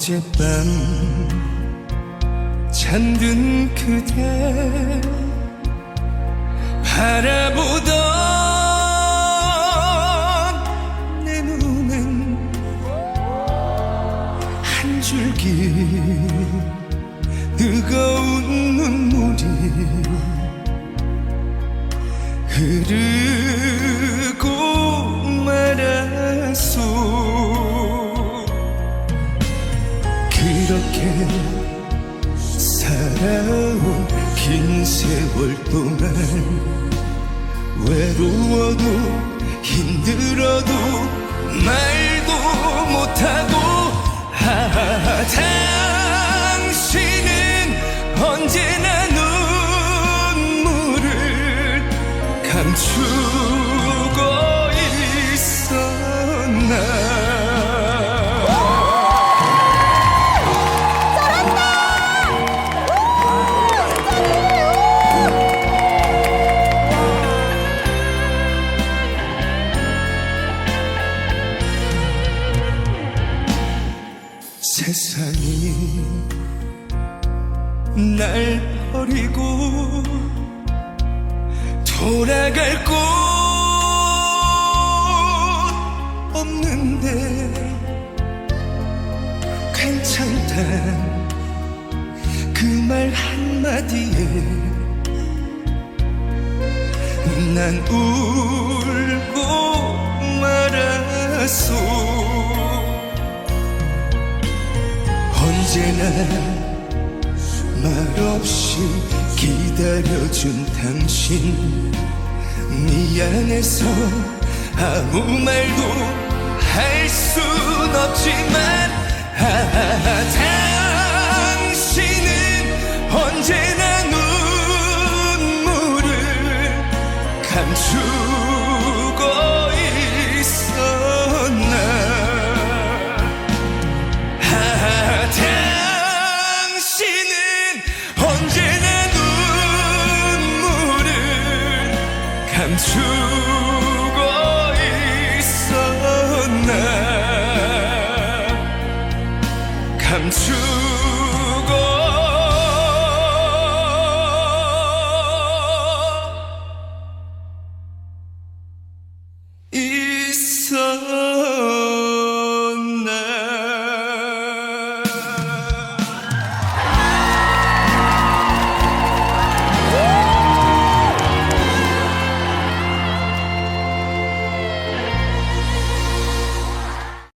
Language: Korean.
어젯밤 잠든 그대 바라보던 내 눈엔 한 줄기 뜨거운 눈물이 흐르고 말았소 그렇게 살아온 긴 세월 동안 외로워도 힘들어도 말도 못하고 하하 당신은 언제나 눈물을 감추고 있었나 세상이 날 버리고 돌아갈 곳 없는데 괜찮다. 그 말 한마디에 난 울 언제나 말없이 기다려준 당신. 미안해서 아무 말도 할 순 없지만 난 죽어 있었네 감추고 있어.